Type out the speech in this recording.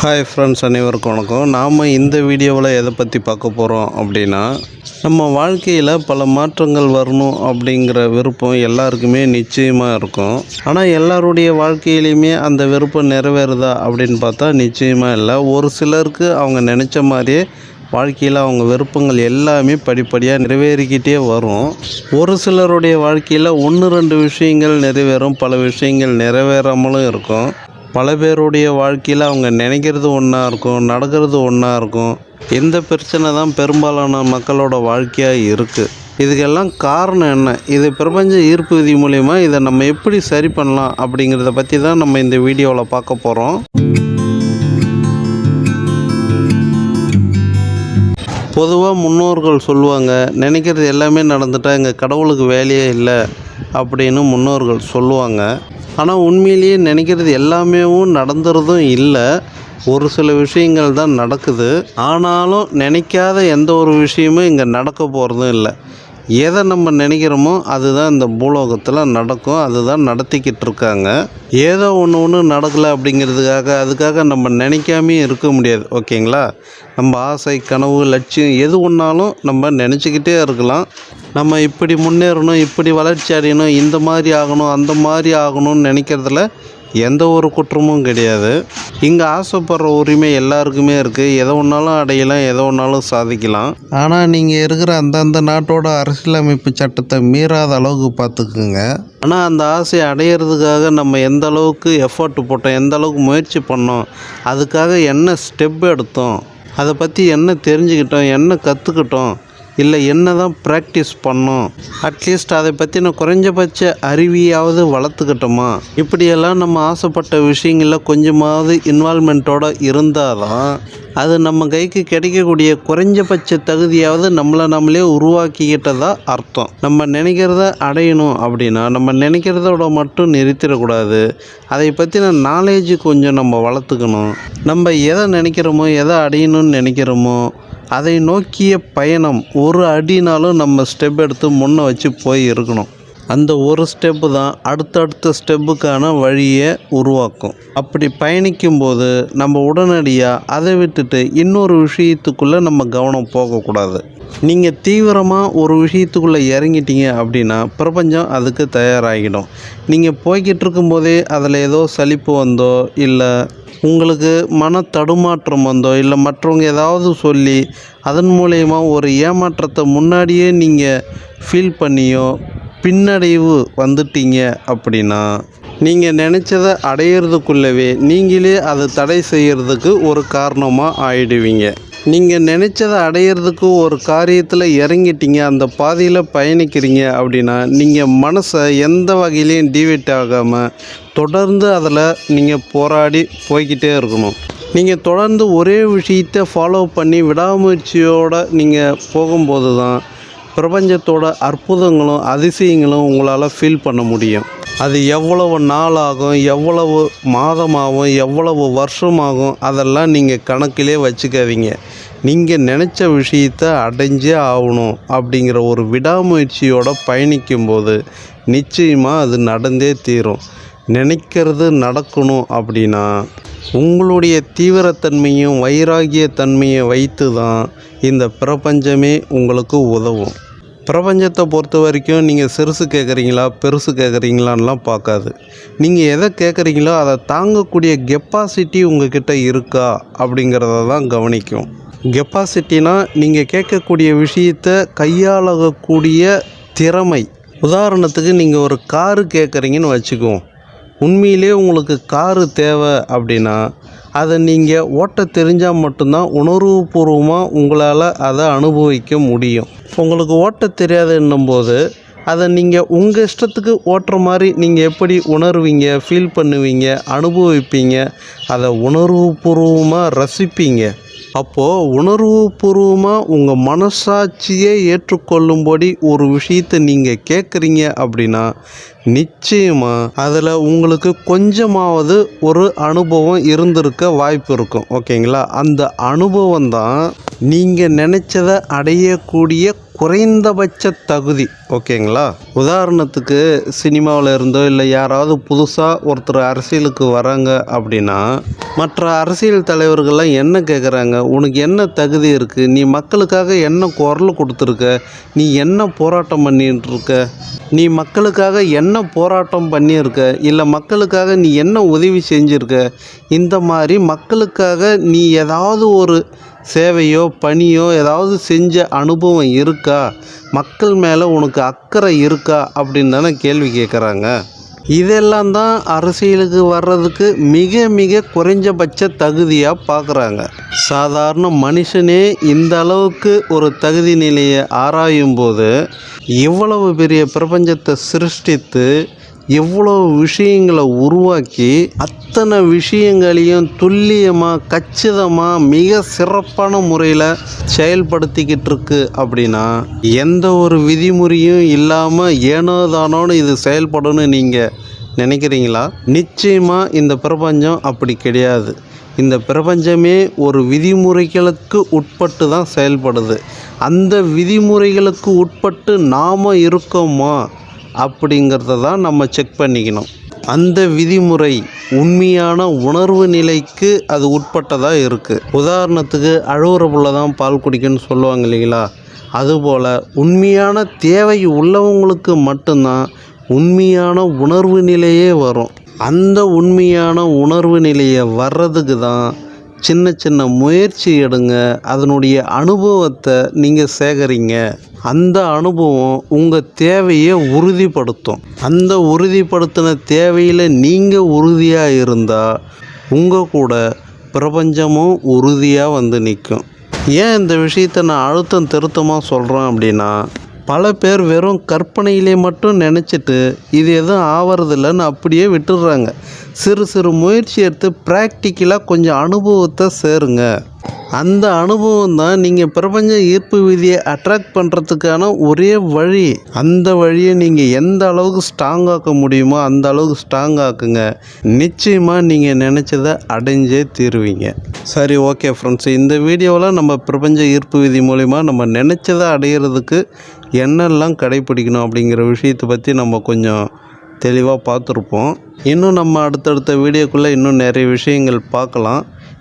Hi friends அனைவருக்கும் வணக்கம். நாம் இந்த வீடியோவில் எதை பற்றி பார்க்க போகிறோம் அப்படின்னா நம்ம வாழ்க்கையில் பல மாற்றங்கள் வரணும் அப்படிங்கிற விருப்பம் எல்லாருக்குமே நிச்சயமாக இருக்கும். ஆனால் எல்லாருடைய வாழ்க்கையிலையுமே அந்த விருப்பம் நிறைவேறுதா அப்படின்னு பார்த்தா நிச்சயமாக இல்லை. ஒரு சிலருக்கு அவங்க நினச்ச மாதிரியே வாழ்க்கையில் அவங்க விருப்பங்கள் எல்லாமே படிப்படியாக நிறைவேறிக்கிட்டே வரும். ஒரு சிலருடைய வாழ்க்கையில் ஒன்று ரெண்டு விஷயங்கள் நிறைவேறும் பல விஷயங்கள் நிறைவேறாமலும் இருக்கும். பல பேருடைய வாழ்க்கையில் அவங்க நினைக்கிறது ஒன்றா இருக்கும் நடக்கிறது ஒன்றா இருக்கும். இந்த பிரச்சனை தான் பெரும்பாலான மக்களோட வாழ்க்கையாக இருக்குது இதுக்கெல்லாம் காரணம் என்ன? இது பிரபஞ்ச ஈர்ப்பு விதி மூலயமா இதை நம்ம எப்படி சரி பண்ணலாம் அப்படிங்கிறத பற்றி தான் நம்ம இந்த வீடியோவில் பார்க்க போகிறோம் பொதுவாக முன்னோர்கள் சொல்லுவாங்க நினைக்கிறது எல்லாமே நடந்துட்டா எங்கள் கடவுளுக்கு வேலையே இல்லை அப்படின்னு முன்னோர்கள் சொல்லுவாங்க. ஆனால் உண்மையிலேயே நினைக்கிறது எல்லாமேவும் நடந்துறதும் இல்லை. ஒரு சில விஷயங்கள் தான் நடக்குது. ஆனாலும் நினைக்காத எந்த ஒரு விஷயமும் இங்கே நடக்க போகிறதும் இல்லை. எதை நம்ம நினைக்கிறோமோ அதுதான் இந்த பூலோகத்தில் நடக்கும். அதுதான் நடத்திக்கிட்டு இருக்காங்க. ஏதோ ஒன்று ஒன்று நடக்கலை அப்படிங்கிறதுக்காக அதுக்காக நம்ம நினைக்காமே இருக்க முடியாது. ஓகேங்களா? நம்ம ஆசை கனவு லட்சியம் எது ஒன்றாலும் நம்ம நினச்சிக்கிட்டே இருக்கலாம். நம்ம இப்படி முன்னேறணும் இப்படி வளர்ச்சி அடையணும் இந்த மாதிரி ஆகணும் அந்த மாதிரி ஆகணும்னு நினைக்கிறதுல எந்த ஒரு குற்றமும் கிடையாது. இங்கே ஆசைப்படுற உரிமை எல்லாருக்குமே இருக்குது எதை ஒன்றாலும் அடையலாம் எதை ஒன்றாலும் சாதிக்கலாம். ஆனால் நீங்கள் இருக்கிற அந்தந்த நாட்டோட அரசியலமைப்பு சட்டத்தை மீறாத அளவுக்கு பார்த்துக்குங்க. ஆனால் அந்த ஆசையை அடையிறதுக்காக நம்ம எந்த அளவுக்கு எஃபர்ட் போட்டோம் எந்த அளவுக்கு முயற்சி பண்ணோம் அதுக்காக என்ன ஸ்டெப் எடுத்தோம் அதை பற்றி என்ன தெரிஞ்சுக்கிட்டோம் என்ன கற்றுக்கிட்டோம் இல்லை என்ன தான் ப்ராக்டிஸ் பண்ணோம். அட்லீஸ்ட் அதை பற்றின குறைஞ்சபட்ச அறிவியாவது வளர்த்துக்கிட்டோமா? இப்படியெல்லாம் நம்ம ஆசைப்பட்ட விஷயங்களில் கொஞ்சமாவது இன்வால்மெண்ட்டோடு இருந்தால் தான் அது நம்ம கைக்கு கிடைக்கக்கூடிய குறைஞ்சபட்ச தகுதியாவது நம்மளை நம்மளே உருவாக்கிக்கிட்டதா அர்த்தம். நம்ம நினைக்கிறத அடையணும் அப்படின்னா நம்ம நினைக்கிறதோட மட்டும் நிறுத்திடக்கூடாது. அதை பற்றின நாலேஜ் கொஞ்சம் நம்ம வளர்த்துக்கணும். நம்ம எதை நினைக்கிறோமோ எதை அடையணும்னு நினைக்கிறோமோ அதை நோக்கிய பயணம் ஒரு அடினாலும் நம்ம ஸ்டெப் எடுத்து முன்னே வச்சு போய் இருக்கணும். அந்த ஒரு ஸ்டெப்பு தான் அடுத்தடுத்த ஸ்டெப்புக்கான வழியை உருவாக்கும். அப்படி பயணிக்கும்போது நம்ம உடனடியாக அதை விட்டுட்டு இன்னொரு விஷயத்துக்குள்ளே நம்ம கவனம் போகக்கூடாது. நீங்கள் தீவிரமாக ஒரு விஷயத்துக்குள்ளே இறங்கிட்டீங்க அப்படின்னா பிரபஞ்சம் அதுக்கு தயாராகிடும். நீங்கள் போய்கிட்டு இருக்கும்போதே அதில் ஏதோ சலிப்பு வந்தோ இல்லை உங்களுக்கு மன தடுமாற்றம் வந்தோ இல்லை மற்றவங்க ஏதாவது சொல்லி அதன் மூலயமா ஒரு ஏமாற்றத்தை முன்னாடியே நீங்கள் ஃபீல் பண்ணியோ பின்னடைவு வந்துட்டீங்க அப்படின்னா நீங்கள் நினச்சதை அடையிறதுக்குள்ளவே நீங்களே அதை தடை செய்கிறதுக்கு ஒரு காரணமாக ஆயிடுவீங்க. நீங்கள் நினச்சதை அடையிறதுக்கு ஒரு காரியத்தில் இறங்கிட்டீங்க அந்த பாதையில் பயணிக்கிறீங்க அப்படின்னா நீங்கள் மனசை எந்த வகையிலையும் டிவேட் ஆகாமல் தொடர்ந்து அதில் நீங்கள் போராடி போய்கிட்டே இருக்கணும். நீங்கள் தொடர்ந்து ஒரே விஷயத்தை ஃபாலோ பண்ணி விடாமுயற்சியோடு நீங்கள் போகும்போது தான் பிரபஞ்சத்தோட அற்புதங்களும் அதிசயங்களும் உங்களால் ஃபீல் பண்ண முடியும். அது எவ்வளவு நாளாகும் எவ்வளவு மாதமாகும் எவ்வளவு வருஷமாகும் அதெல்லாம் நீங்கள் கணக்கிலே வச்சுக்காதீங்க. நீங்கள் நினச்ச விஷயத்த அடைஞ்சே ஆகணும் அப்படிங்கிற ஒரு விடாமுயற்சியோட பயணிக்கும்போது நிச்சயமாக அது நடந்தே தீரும். நினைக்கிறது நடக்கணும் அப்படின்னா உங்களுடைய தீவிரத்தன்மையும் வைராகிய தன்மையை வைத்து தான் இந்த பிரபஞ்சமே உங்களுக்கு உதவும். பிரபஞ்சத்தை பொறுத்த வரைக்கும் நீங்கள் சிறுசு கேட்குறீங்களா பெருசு கேட்குறீங்களான்லாம் பார்க்காது. நீங்கள் எதை கேட்குறீங்களோ அதை தாங்கக்கூடிய கெப்பாசிட்டி உங்ககிட்ட இருக்கா அப்படிங்கிறத தான் கவனிக்கும். கெப்பாசிட்டினா நீங்கள் கேட்கக்கூடிய விஷயத்தை கையாளக்கூடிய திறமை. உதாரணத்துக்கு நீங்கள் ஒரு காரு கேட்குறீங்கன்னு வச்சுக்குவோம். உண்மையிலே உங்களுக்கு காரு தேவை அப்படின்னா அதை நீங்கள் ஓட்ட தெரிஞ்சால் மட்டும்தான் உணர்வுபூர்வமாக உங்களால் அதை அனுபவிக்க முடியும். உங்களுக்கு ஓட்ட தெரியாதுன்னும் போது அதை நீங்கள் உங்கள் இஷ்டத்துக்கு ஓட்டுற மாதிரி நீங்கள் எப்படி உணர்வீங்க ஃபீல் பண்ணுவீங்க அனுபவிப்பீங்க அதை உணர்வுபூர்வமாக ரசிப்பீங்க. அப்போது உணர்வுபூர்வமாக உங்கள் மனசாட்சியே ஏற்றுக்கொள்ளும்படி ஒரு விஷயத்தை நீங்கள் கேட்குறீங்க அப்படின்னா நிச்சயமாக அதில் உங்களுக்கு கொஞ்சமாவது ஒரு அனுபவம் இருந்திருக்க வாய்ப்பு இருக்கும். ஓகேங்களா? அந்த அனுபவம் தான் நீங்கள் நினச்சதை அடையக்கூடிய குறைந்தபட்ச தகுதி. ஓகேங்களா? உதாரணத்துக்கு சினிமாவில் இருந்தோ இல்லை யாராவது புதுசாக ஒருத்தர் அரசியலுக்கு வராங்க அப்படின்னா மற்ற அரசியல் தலைவர்கள்லாம் என்ன கேட்குறாங்க உனக்கு என்ன தகுதி இருக்குது நீ மக்களுக்காக என்ன குரல் கொடுத்துருக்க? நீ என்ன போராட்டம் பண்ணிட்டு இருக்க நீ மக்களுக்காக என்ன போராட்டம் பண்ணியிருக்க இல்லை மக்களுக்காக நீ என்ன உதவி செஞ்சுருக்க? இந்த மாதிரி மக்களுக்காக நீ ஏதாவது ஒரு சேவையோ பணியோ ஏதாவது செஞ்ச அனுபவம் இருக்கா? மக்கள் மேலே உனக்கு அக்கறை இருக்கா? அப்படின்னு தானே கேள்வி கேட்குறாங்க இதெல்லாம் தான் அரசியலுக்கு வர்றதுக்கு மிக மிக குறைஞ்சபட்ச தகுதியாக பார்க்குறாங்க சாதாரண மனுஷனே இந்த அளவுக்கு ஒரு தகுதி நிலையை ஆராயும் போது இவ்வளவு பெரிய பிரபஞ்சத்தை சிருஷ்டித்து எவ்வளோ விஷயங்களை உருவாக்கி அத்தனை விஷயங்களையும் துல்லியமாக கச்சிதமாக மிக சிறப்பான முறையில் செயல்படுத்திக்கிட்டு இருக்கு அப்படின்னா எந்த ஒரு விதிமுறையும் இல்லாமல் ஏனோ தானோன்னு இது செயல்படணும்னு நீங்கள் நினைக்கிறீங்களா? நிச்சயமாக இந்த பிரபஞ்சம் அப்படி கிடையாது. இந்த பிரபஞ்சமே ஒரு விதிமுறைகளுக்கு உட்பட்டு தான் செயல்படுது. அந்த விதிமுறைகளுக்கு உட்பட்டு நாம் இருக்கோமா? அப்படிங்கிறத தான் நம்ம செக் பண்ணிக்கணும். அந்த விதிமுறை உண்மையான உணர்வு நிலைக்கு அது உட்பட்டதாக இருக்குது உதாரணத்துக்கு அழுகிற புள்ள தான் பால் குடிக்குன்னு சொல்லுவாங்க இல்லைங்களா? அதுபோல் உண்மையான தேவை உள்ளவங்களுக்கு மட்டும்தான் உண்மையான உணர்வு நிலையே வரும். அந்த உண்மையான உணர்வு நிலையை வர்றதுக்கு தான் சின்ன சின்ன முயற்சி எடுங்க. அதனுடைய அனுபவத்தை நீங்கள் சேகரிங்க. அந்த அனுபவம் உங்கள் தேவையை உறுதிப்படுத்தும். அந்த உறுதிப்படுத்தின தேவையில் நீங்கள் உறுதியாக இருந்தால் உங்கள் கூட பிரபஞ்சமும் உறுதியாக வந்து நிற்கும் ஏன் இந்த விஷயத்தை நான் அழுத்தம் திருத்தமாக சொல்கிறேன் அப்படின்னா பல பேர் வெறும் கற்பனையிலே மட்டும் நினச்சிட்டு இது எதுவும் ஆவறதில்லைன்னு அப்படியே விட்டுடுறாங்க. சிறு சிறு முயற்சி எடுத்து ப்ராக்டிக்கலாக கொஞ்சம் அனுபவத்தை சேருங்க. அந்த அனுபவம் தான் நீங்கள் பிரபஞ்ச ஈர்ப்பு விதியை அட்ராக்ட் பண்ணுறதுக்கான ஒரே வழி. அந்த வழியை நீங்கள் எந்த அளவுக்கு ஸ்ட்ராங் ஆக்க முடியுமோ அந்த அளவுக்கு ஸ்ட்ராங் ஆக்குங்க. நிச்சயமாக நீங்கள் நினச்சதை அடைஞ்சே தீருவீங்க. சரி ஓகே ஃப்ரெண்ட்ஸ் இந்த வீடியோவில் நம்ம பிரபஞ்ச ஈர்ப்பு விதி மூலிமா நம்ம நினச்சதை அடையிறதுக்கு என்னெல்லாம் கடைப்பிடிக்கணும் அப்படிங்கிற விஷயத்தை பற்றி நம்ம கொஞ்சம் தெளிவாக பார்த்துருப்போம். இன்னும் நம்ம அடுத்தடுத்த வீடியோக்குள்ளே இன்னும் நிறைய விஷயங்கள் பார்க்கலாம்.